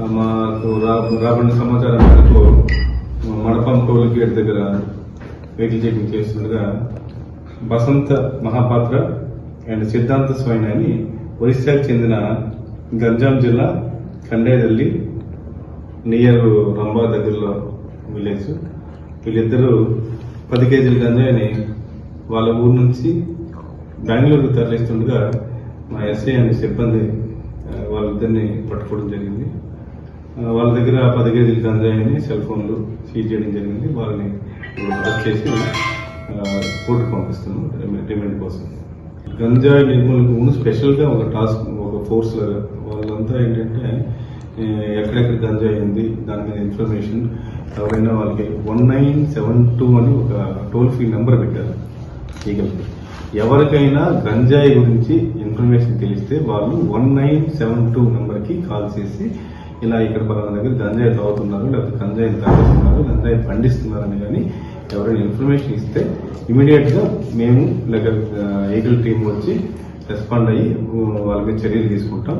మాకు రా- రాబడిన సమాచారం మేరకు మడపం టోల్ గేట్ దగ్గర వెహికల్ చెకింగ్ చేస్తుండగా బసంత మహాపాత్ర అండ్ సిద్ధాంత స్వైన్ అని ఒరిస్సాకు చెందిన గంజాం జిల్లా ఖండేదల్లి నియర్ రంబా దగ్గరలో విలేజ్. వీళ్ళిద్దరూ పది కేజీల గంజాయిని వాళ్ళ ఊరు నుంచి బెంగళూరుకు తరలిస్తుండగా మా ఎస్ఐ అనే సిబ్బంది వాళ్ళిద్దరిని పట్టుకోవడం జరిగింది. వాళ్ళ దగ్గర పది కేజీలు గంజాయిని సెల్ ఫోన్లు సీజ్ చేయడం జరిగింది. వాళ్ళని అరెస్ట్ చేసి కోర్టుకు పంపిస్తున్నాం రిమాండ్- కోసం. గంజాయి నిర్మూలనకు స్పెషల్గా ఒక టాస్క్ ఒక ఫోర్స్ లాగా వాళ్ళంతా ఏంటంటే ఎక్కడెక్కడ గంజాయి ఉంది దాని మీద ఇన్ఫర్మేషన్ ఎవరైనా వాళ్ళకి వన్ నైన్ సెవెన్ టూ అని ఒక టోల్ ఫ్రీ నెంబర్ పెట్టారు. ఈగల్కి. ఎవరికైనా గంజాయి గురించి ఇన్ఫర్మేషన్ తెలిస్తే వాళ్ళు వన్ నైన్ సెవెన్ టూ నెంబర్కి కాల్ చేసి ఇలా ఇక్కడ పలానా దగ్గర గంజాయి తాగుతున్నారు లేకపోతే గంజాయి తాగుతున్నారు గంజాయి పండిస్తున్నారని కానీ ఎవరైనా ఇన్ఫర్మేషన్ ఇస్తే ఇమీడియట్గా మేము లేక ఈగల్ టీం వచ్చి రెస్పాండ్ అయ్యి వాళ్ళ మీద చర్యలు తీసుకుంటాం.